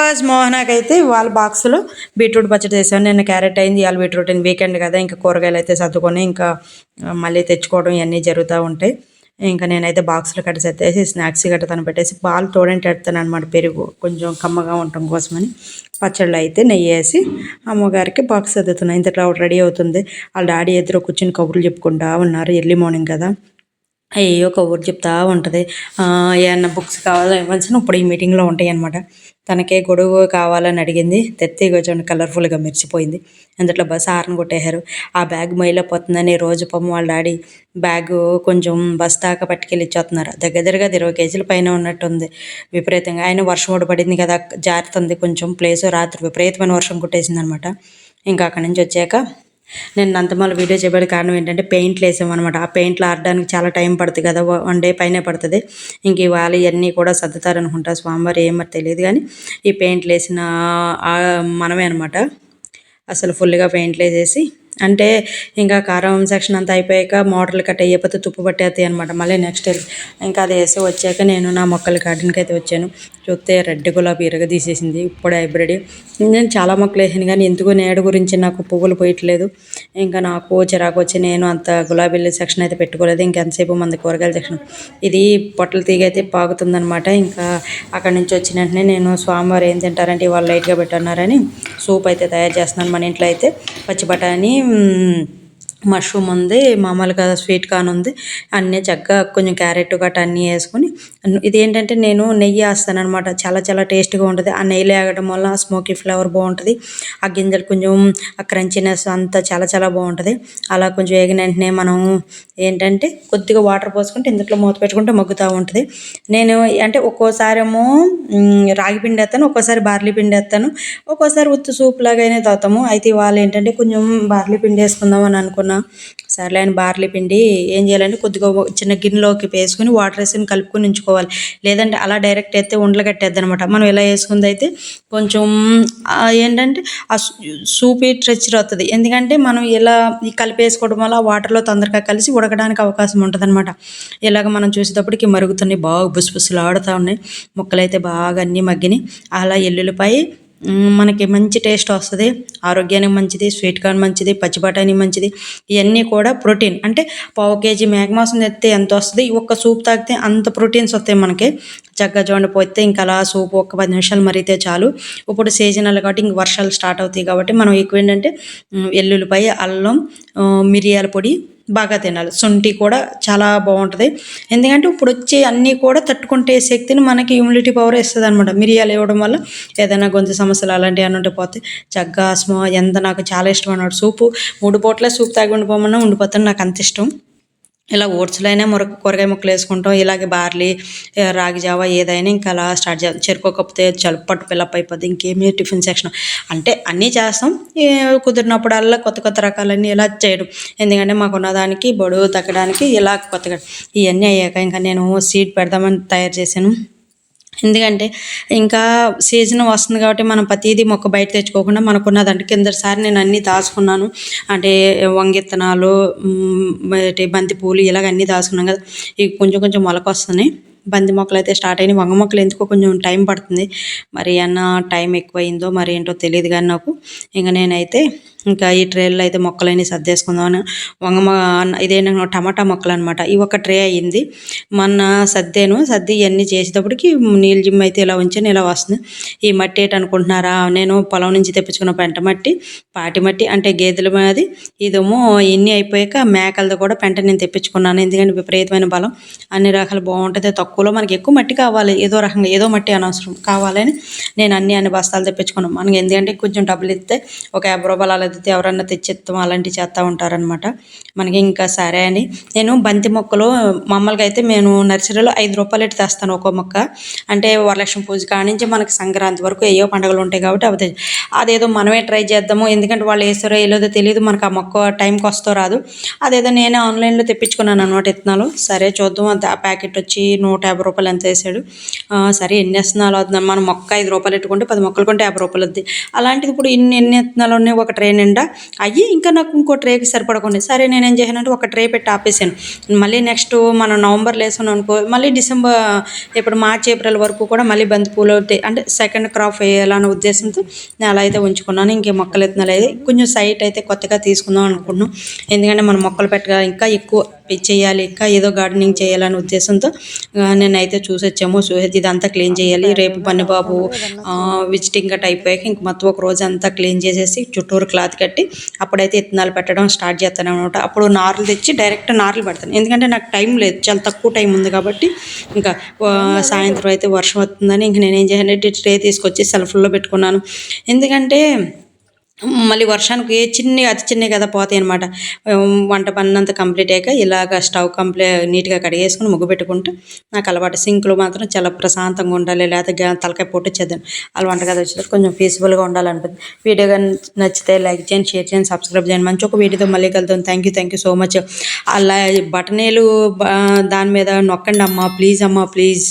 First మోహనాకైతే అయితే వాళ్ళ బాక్స్లో బీట్రూట్ పచ్చడి చేశాను. నిన్న క్యారెట్ అయింది ఇవాళ బీట్రూట్ అయింది. వీకెండ్ కదా ఇంకా కూరగాయలు అయితే సర్దుకొని ఇంకా మళ్ళీ తెచ్చుకోవడం ఇవన్నీ జరుగుతూ ఉంటాయి. ఇంకా నేనైతే బాక్స్లో కట్టి సర్దేసి స్నాక్స్ గట్ట తను పెట్టేసి పాలు తోడంటే పెడతాను అనమాట పెరుగు. కొంచెం కమ్మగా ఉండటం కోసమని పచ్చళ్ళు అయితే నెయ్యి వేసి అమ్మగారికి బాక్స్ సర్దుతున్నాను ఇంతట్లో రెడీ అవుతుంది. వాళ్ళ డాడీ ఎదురు కూర్చుని కబుర్లు చెప్పుకుంటా ఉన్నారు. ఎర్లీ మార్నింగ్ కదా. అయ్యో కబుర్లు చెప్తా ఉంటుంది. ఏమన్నా బుక్స్ కావాలో ఇవ్వాల్సిన ఇప్పుడు ఈ మీటింగ్లో ఉంటాయి అనమాట తనకే గొడుగు కావాలని అడిగింది. తెత్తి కొంచెం కలర్ఫుల్గా మెరిచిపోయింది అందులో బస్ హార్న్ కొట్టేశారు. ఆ బ్యాగ్ మైలపోతుందని రోజు పొమ్మ వాళ్ళ డాడీ బ్యాగ్ కొంచెం బస్ దాకా పట్టుకెళ్ళి ఇచ్చేస్తున్నారు. దగ్గర దగ్గరగా ఇరవై కేజీల పైన ఉన్నట్టుంది. విపరీతంగా ఆయన వర్షం కూడా పడింది కదా జారుతుంది కొంచెం. ప్లేస్ రాత్రి విపరీతమైన వర్షం కొట్టేసింది అనమాట ఇంకా అక్కడి నుంచి వచ్చాక నేను నంతమాల వీడియో చేయబడి కారణం ఏంటంటే పెయింట్లు వేసామన్నమాట. ఆ పెయింట్లు ఆడడానికి చాలా టైం పడుతుంది కదా వన్ డే పైనే పడుతుంది. ఇంక ఇవాళ ఇవన్నీ కూడా సర్దుతారనుకుంటా స్వామివారు ఏమో తెలియదు కానీ ఈ పెయింట్లు వేసిన మనమే అనమాట అసలు ఫుల్గా పెయింట్లు వేసేసి అంటే ఇంకా కారం సెక్షన్ అంతా అయిపోయాక మోటార్లు కట్ అయ్యేపోతే తుప్పు పట్టేస్తాయి అనమాట మళ్ళీ నెక్స్ట్ ఇంకా అది వేసి వచ్చాక నేను నా మొక్కల గార్డెన్కి అయితే వచ్చాను. చూస్తే రెడ్ గులాబీ ఇరగ తీసేసింది. ఇప్పుడు హైబ్రిడ్ నేను చాలా మొక్కలు వేసాను కానీ ఎందుకు నేడు గురించి నాకు పువ్వులు పోయట్లేదు. ఇంకా నాకు చిరాకు వచ్చి నేను అంత గులాబీల సెక్షన్ అయితే పెట్టుకోలేదు. ఇంకెంతసేపు మంది కూరగాయల సెక్షన్ ఇది పొట్టలు తీగ అయితే పాకుతుందనమాట ఇంకా అక్కడి నుంచి వచ్చిన వెంటనే నేను స్వామివారు ఏం తింటారంటే ఇవాళ లైట్గా పెట్టున్నారని సూప్ అయితే తయారు చేస్తున్నాను మన ఇంట్లో అయితే పచ్చి బఠానీ మష్రూమ్ ఉంది మామూలుగా స్వీట్ కార్న్ ఉంది. అన్నీ చక్కగా కొంచెం క్యారెట్ గట్ట అన్నీ వేసుకొని ఇదేంటంటే ఇది ఏంటంటే నేను నెయ్యి వేస్తాను అనమాట చాలా చాలా టేస్ట్గా ఉంటుంది. ఆ నెయ్యి లేగడం వల్ల స్మోకీ ఫ్లేవర్ బాగుంటుంది. ఆ గింజలు కొంచెం ఆ క్రంచినెస్ అంతా చాలా చాలా బాగుంటుంది. అలా కొంచెం వేగిన వెంటనే మనం ఏంటంటే కొద్దిగా వాటర్ పోసుకుంటే ఇందులో మూత పెట్టుకుంటే మగ్గుతూ ఉంటుంది. నేను అంటే ఒక్కోసారేమో ఏమో రాగి పిండి వేస్తాను ఒక్కోసారి బార్లీ పిండి వేస్తాను. ఒక్కోసారి ఉత్తు సూప్ లాగానే తాగుతాము అయితే వాళ్ళు ఏంటంటే కొంచెం బార్లీ పిండి వేసుకుందాం అని అనుకున్నాను. అనుకున్నా సర్లే అని బార్లీ పిండి ఏం చేయాలంటే కొద్దిగా చిన్న గిన్నెలోకి వేసుకుని వాటర్ వేసుకుని కలుపుకొని ఉంచుకోవాలి. లేదంటే అలా డైరెక్ట్ అయితే ఉండలు కట్టేద్ది అనమాట మనం ఇలా వేసుకుంది అయితే కొంచెం ఏంటంటే ఆ సూపీ ట్రెచర్ అవుతుంది ఎందుకంటే మనం ఇలా ఈ కలిపి వేసుకోవడం వల్ల వాటర్లో తొందరగా కలిసి ఉడకడానికి అవకాశం ఉంటుంది అనమాట ఇలాగ మనం చూసేటప్పటికి మరుగుతున్నాయి. బాగా బుసుబుసులు ఆడుతూ ఉన్నాయి. ముక్కలైతే బాగా అన్నీ మగ్గినాయి. అలా ఎల్లుల్లిపాయ మనకి మంచి టేస్ట్ వస్తుంది ఆరోగ్యానికి మంచిది స్వీట్ కార్న్ మంచిది పచ్చి బఠానీ మంచిది. ఇవన్నీ కూడా ప్రోటీన్. అంటే పావు కేజీ మేక తెస్తే ఎంత వస్తుంది? ఒక్క సూప్ తాగితే అంత ప్రోటీన్స్ వస్తాయి మనకి. చక్కగా చూడండి పోతే ఇంకా అలా సూప్ ఒక పది నిమిషాలు మరిగితే చాలు. ఇప్పుడు సీజనల్ కాబట్టి ఇంక వర్షాలు స్టార్ట్ అవుతాయి కాబట్టి మనం ఎక్కువ ఏంటంటే ఎల్లుల్లిపాయ అల్లం మిరియాల పొడి బాగా తినాలి. శొంఠి కూడా చాలా బాగుంటుంది. ఎందుకంటే ఇప్పుడు వచ్చే అన్నీ కూడా తట్టుకుంటే శక్తిని మనకి ఇమ్యూనిటీ పవర్ ఇస్తుంది అనమాట మిరియాలు ఇవ్వడం వల్ల ఏదైనా గొంతు సమస్యలు అలాంటివి అని ఉంటే పోతే చక్కగా స్మో ఎంత నాకు చాలా ఇష్టం అన్నాడు సూపు. మూడు పూట్ల సూప్ తాగి ఉండిపోమన్నా ఉండిపోతాను నాకు అంత ఇష్టం. ఇలా ఓట్స్లో అయినా మురక కూరగాయ ముక్కలు వేసుకుంటాం. ఇలాగే బార్లీ రాగి జావా ఏదైనా ఇంకా అలా స్టార్ట్ చేస్తాం చెరుకోకపోతే పట్టు పిల్లప్ అయిపోద్ది. ఇంకేమీ టిఫిన్ సెక్షన్. అంటే అన్నీ చేస్తాం. కుదిరినప్పుడల్లా కొత్త కొత్త రకాలన్నీ ఇలా చేయడం. ఎందుకంటే మాకున్న దానికి బొడుగు తగ్గడానికి ఇలా కొత్తగా ఇవన్నీ అయ్యాక ఇంకా నేను సీడ్ పెడదామని తయారు చేశాను. ఎందుకంటే ఇంకా సీజన్ వస్తుంది కాబట్టి మనం ప్రతిదీ మొక్క బయట తెచ్చుకోకుండా మనకున్నదంటే కిందసారి నేను అన్నీ దాచుకున్నాను. అంటే వంగిత్తనాలు బంతి పూలు ఇలాగ అన్నీ దాచుకున్నాను కదా. ఇవి కొంచెం కొంచెం మొలక వస్తున్నాయి. బంతి మొక్కలు అయితే స్టార్ట్ అయినాయి. వంగ మొక్కలు ఎందుకో కొంచెం టైం పడుతుంది. మరి అన్న టైం ఎక్కువైందో మరి ఏంటో తెలియదు కానీ నాకు. ఇంకా నేనైతే ఇంకా ఈ ట్రేల్లో అయితే మొక్కలన్నీ సర్దేసుకుందామని వంగ ఇదేనా టమాటా మొక్కలు అనమాట ఇవి ఒక ట్రే అయ్యింది. మొన్న సర్దేను. సర్ది ఇవన్నీ చేసేటప్పటికి నీళ్ళు జిమ్ అయితే ఇలా ఉంచాను ఇలా వస్తుంది. ఈ మట్టి ఏంటి అనుకుంటున్నారా? నేను పొలం నుంచి తెప్పించుకున్న పెంట మట్టి పాటి మట్టి అంటే గేదెల మాది. ఇదేమో ఇన్ని అయిపోయాక మేకలది కూడా పెంట నేను తెప్పించుకున్నాను. ఎందుకంటే విపరీతమైన బలం. అన్ని రకాలు బాగుంటుంది. తక్కువ తక్కువలో మనకి ఎక్కువ మట్టి కావాలి ఏదో రకంగా ఏదో మట్టి అనవసరం కావాలని నేను అన్ని అన్ని బస్తాలు తెప్పించుకున్నాను. మనకి ఎందుకంటే కొంచెం డబ్బులు ఇస్తే ఒక యాభై రూపాయలు అలా ఇస్తే ఎవరన్నా తెచ్చిస్తాం అలాంటివి చేస్తూ ఉంటారనమాట మనకి ఇంకా సరే అని నేను బంతి మొక్కలు మామూలుగా అయితే నేను నర్సరీలో ఐదు రూపాయలు ఇటు తెస్తాను ఒక్కో మొక్క. అంటే వరలక్ష్మి పూజ కానించి నుంచి మనకి సంక్రాంతి వరకు ఏయో పండుగలు ఉంటాయి కాబట్టి అవి అదేదో మనమే ట్రై చేద్దాము. ఎందుకంటే వాళ్ళు వేస్తారో ఏలేదో తెలియదు మనకు ఆ మొక్క టైంకి వస్తో రాదు. అదేదో నేనే ఆన్లైన్లో తెప్పించుకున్నాను అనమాట ఇత్తనాలు. సరే చూద్దాం ఆ ప్యాకెట్ వచ్చి నూట నూట యాభై రూపాయలు ఎంత వేసాడు? సరే ఎన్ని వేస్తున్నాలు అవుతున్నాను మనం మొక్క ఐదు రూపాయలు పెట్టుకుంటే పది మొక్కలు కొంటే యాభై రూపాయలు వద్ది. అలాంటిది ఇప్పుడు ఇన్ని ఎన్ని విత్తనాలు ఉన్నాయి? ఒక ట్రే నిండా? అయ్యి ఇంకా నాకు ఇంకో ట్రేకి సరిపడకుండా సరే నేను ఏం చేశానంటే ఒక ట్రే పెట్టి ఆపేసాను మళ్ళీ నెక్స్ట్ మనం నవంబర్లో వేసాను అనుకో మళ్ళీ డిసెంబర్ ఇప్పుడు మార్చి ఏప్రిల్ వరకు కూడా మళ్ళీ బంతిపూలు తే- అంటే సెకండ్ క్రాప్ వేయాలనే ఉద్దేశంతో నేను అలా అయితే ఉంచుకున్నాను. ఇంకే మొక్కలు ఎత్తున్నాలు అయితే కొంచెం సైట్ అయితే కొత్తగా తీసుకుందాం అనుకున్నాను ఎందుకంటే మనం మొక్కలు పెట్టగా ఇంకా ఎక్కువ చేయాలి ఇంకా ఏదో గార్డెనింగ్ చేయాలనే ఉద్దేశంతో నేనైతే చూసి వచ్చాము చూసి ఇదంతా క్లీన్ చేయాలి. రేపు పన్నిబాబు విజిటింగ్ గట్ అయిపోయాక ఇంక మొత్తం ఒక రోజు అంతా క్లీన్ చేసేసి చుట్టూరు క్లాత్ కట్టి అప్పుడైతే ఇత్తనాలు పెట్టడం స్టార్ట్ చేస్తాను అనమాట. అప్పుడు నార్లు తెచ్చి డైరెక్ట్ నార్లు పెడతాను. ఎందుకంటే నాకు టైం లేదు చాలా తక్కువ టైం ఉంది కాబట్టి ఇంకా సాయంత్రం అయితే వర్షం వస్తుందని ఇంక నేనేం చేయాలంటే ట్రే తీసుకొచ్చి సెల్ఫ్లో పెట్టుకున్నాను. ఎందుకంటే మళ్ళీ వర్షానికి ఏ చిన్న అతి చిన్నవి కదా పోతాయి అనమాట వంట పని కంప్లీట్ అయ్యాక ఇలాగ స్టవ్ కంప్లీ నీట్గా కడిగేసుకుని ముగ్గు పెట్టుకుంటే నాకు అలవాటు. సింక్లో మాత్రం చాలా ప్రశాంతంగా ఉండాలి లేకపోతే తలకాయ పొట్టు చేద్దాం అలా కదా వచ్చేటప్పుడు కొంచెం పీస్ఫుల్గా ఉండాలనిపిస్తుంది. వీడియో కానీ నచ్చితే లైక్ చేయండి షేర్ చేయండి సబ్స్క్రైబ్ చేయండి. మంచి ఒక వీడియోతో మళ్ళీ కలుద్దాం. Thank you thank you so much అలా బటనేలు దాని మీద నొక్కండి అమ్మా ప్లీజ్ అమ్మా ప్లీజ్.